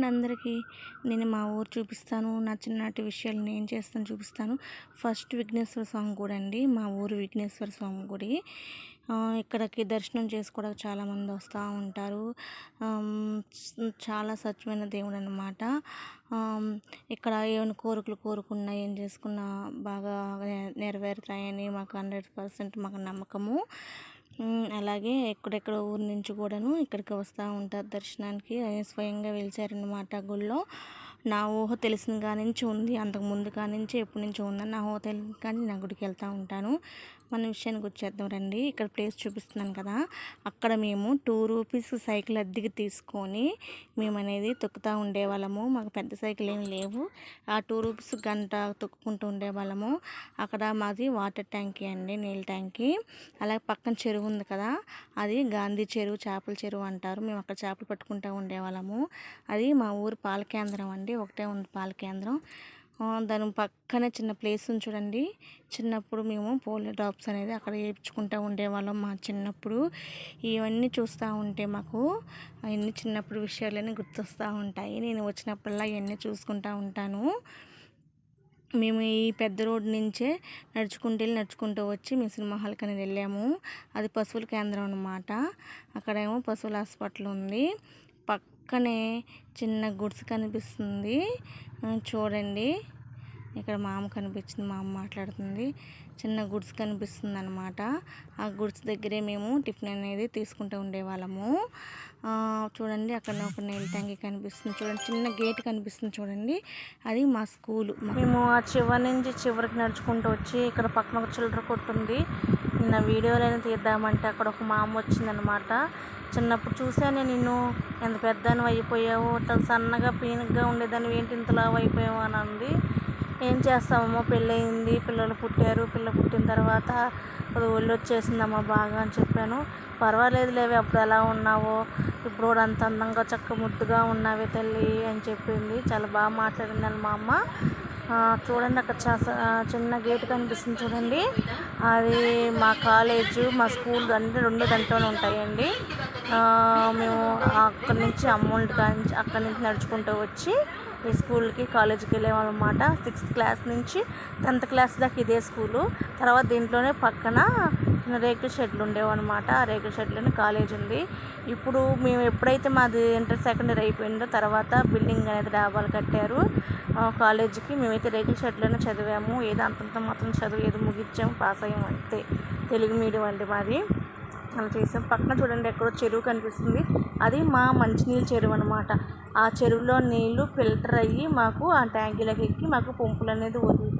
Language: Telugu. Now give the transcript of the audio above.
అండి అందరికీ నేను మా ఊరు చూపిస్తాను నా చిన్ననాటి విషయాలు నేను చేస్తాను చూపిస్తాను. ఫస్ట్ విఘ్నేశ్వర స్వామి గుడి అండి మా ఊరు విఘ్నేశ్వర స్వామి గుడి. ఇక్కడికి దర్శనం చేసుకోవడానికి చాలామంది వస్తూ ఉంటారు. చాలా స్వచ్ఛమైన దేవుడు అనమాట ఇక్కడ ఏమైనా కోరికలు కోరుకున్నా ఏం చేసుకున్నా బాగా నెరవేరుతాయని మాకు హండ్రెడ్ పర్సెంట్ మాకు నమ్మకము. అలాగే ఎక్కడెక్కడ ఊరు నుంచి కూడాను ఇక్కడికి వస్తూ ఉంటారు దర్శనానికి. స్వయంగా వెలిచారనమాట గుళ్ళో. నా ఊహ తెలిసిన కాడి నుంచి ఉంది అంతకు ముందు కాడి నుంచి ఎప్పటి ఉందని నా ఊహ తెలియదు కానీ నా గుడికి వెళ్తూ ఉంటాను. మన విషయానికి వచ్చేద్దాం రండి. ఇక్కడ ప్లేస్ చూపిస్తున్నాను కదా. అక్కడ మేము టూ రూపీస్ సైకిల్ అద్దెకి తీసుకొని మేము అనేది తొక్కుతూ ఉండేవాళ్ళము. మాకు పెద్ద సైకిల్ ఏమి లేవు. ఆ టూ రూపీస్ గంట తొక్కుకుంటూ ఉండేవాళ్ళము. అక్కడ మాది వాటర్ ట్యాంకీ అండి నీళ్ళ ట్యాంకీ. అలాగే పక్కన చెరువు ఉంది కదా అది గాంధీ చెరువు చేపల చెరువు అంటారు. మేము అక్కడ చేపలు పట్టుకుంటూ ఉండేవాళ్ళము. అది మా ఊరు పాల కేంద్రం అండి. ఒకటే ఉంది పాల కేంద్రం. దాని పక్కనే చిన్న ప్లేస్ ఉంది చూడండి. చిన్నప్పుడు మేము పోలియో డ్రాప్స్ అనేది అక్కడ వేయించుకుంటూ ఉండేవాళ్ళం మా చిన్నప్పుడు. ఇవన్నీ చూస్తూ ఉంటే మాకు అవన్నీ చిన్నప్పుడు విషయాలన్నీ గుర్తొస్తూ ఉంటాయి. నేను వచ్చినప్పుడల్లా ఇవన్నీ చూసుకుంటూ ఉంటాను. మేము ఈ పెద్ద రోడ్ నుంచే నడుచుకుంటూ వెళ్ళి నడుచుకుంటూ వచ్చి మేము సినిమా హాల్కి అనేది వెళ్ళాము. అది పశువుల కేంద్రం అనమాట అక్కడేమో పశువుల హాస్పిటల్ ఉంది. పక్కనే చిన్న గుడిసె కనిపిస్తుంది. చూడండి. ఇక్కడ మా అమ్మ కనిపించింది మా అమ్మ మాట్లాడుతుంది. చిన్న గుడ్స్ కనిపిస్తుంది అనమాట ఆ గుడ్స్ దగ్గరే మేము టిఫిన్ అనేది తీసుకుంటూ ఉండేవాళ్ళము. చూడండి అక్కడ ఒక నీళ్ళ ట్యాంకి కనిపిస్తుంది. చూడండి చిన్న గేట్ కనిపిస్తుంది చూడండి. అది మా స్కూలు. మేము ఆ చివరి నుంచి చివరికి నడుచుకుంటూ వచ్చి ఇక్కడ పక్కన ఒక చిల్లర కొట్టుంది. నిన్న వీడియోలైనా తీద్దామంటే అక్కడ ఒక మా అమ్మ వచ్చిందనమాట చిన్నప్పుడు చూసానే నిన్ను. ఎంత పెద్దను అయిపోయావు. చాలా సన్నగా పీనుగ్గా ఉండేదాన్ని ఏంటి ఇంత లావు అయిపోయావు అని అంది. ఏం చేస్తామమ్మా పెళ్ళయింది. పిల్లలు పుట్టారు. పిల్ల పుట్టిన తర్వాత ఒళ్ళు వచ్చేసిందమ్మా బాగా అని చెప్పాను. పర్వాలేదు లేవే అప్పుడు ఎలా ఉన్నావో? ఇప్పుడు కూడా అంత అందంగా చక్క ముద్దుగా ఉన్నావే తల్లి అని చెప్పింది. చాలా బాగా మాట్లాడిందని మా అమ్మ. చూడండి అక్కడ చిన్న గేట్ కనిపిస్తుంది చూడండి. అది మా కాలేజ్ మా స్కూల్ అంటే రెండు గంటలోనే ఉంటాయండి. మేము అక్కడి నుంచి అమౌంట్ నుంచి అక్కడి నుంచి నడుచుకుంటూ వచ్చి ఈ స్కూల్కి కాలేజీకి వెళ్ళేవాళ్ళం అనమాట సిక్స్త్ క్లాస్ నుంచి టెన్త్ క్లాస్ దాకా ఇదే స్కూలు. తర్వాత దీంట్లోనే పక్కన రేకుల షెడ్లు ఉండేవన్నమాట. ఆ రేకుల షెడ్లోనే కాలేజ్ ఉంది. ఇప్పుడు మేము ఎప్పుడైతే మాది ఇంటర్ సెకండ్ ఇయర్ అయిపోయిందో తర్వాత బిల్డింగ్ అనేది డాబాలు కట్టారు. కాలేజీకి మేమైతే రేకుల షెడ్లోనే చదివాము. ఏదో అంతంత మాత్రం చదువు ఏదో ముగించాము పాస్ అయ్యాము అంతే. తెలుగు మీడియం అండి మాది. అలా చేసాం. పక్కన చూడండి ఎక్కడో చెరువు కనిపిస్తుంది. అది మా మంచినీళ్ళ చెరువు అనమాట ఆ చెరువులో నీళ్ళు ఫిల్టర్ అయ్యి మాకు ఆ ట్యాంకీలోకి ఎక్కి మాకు పంపులు అనేది వదులుతాయి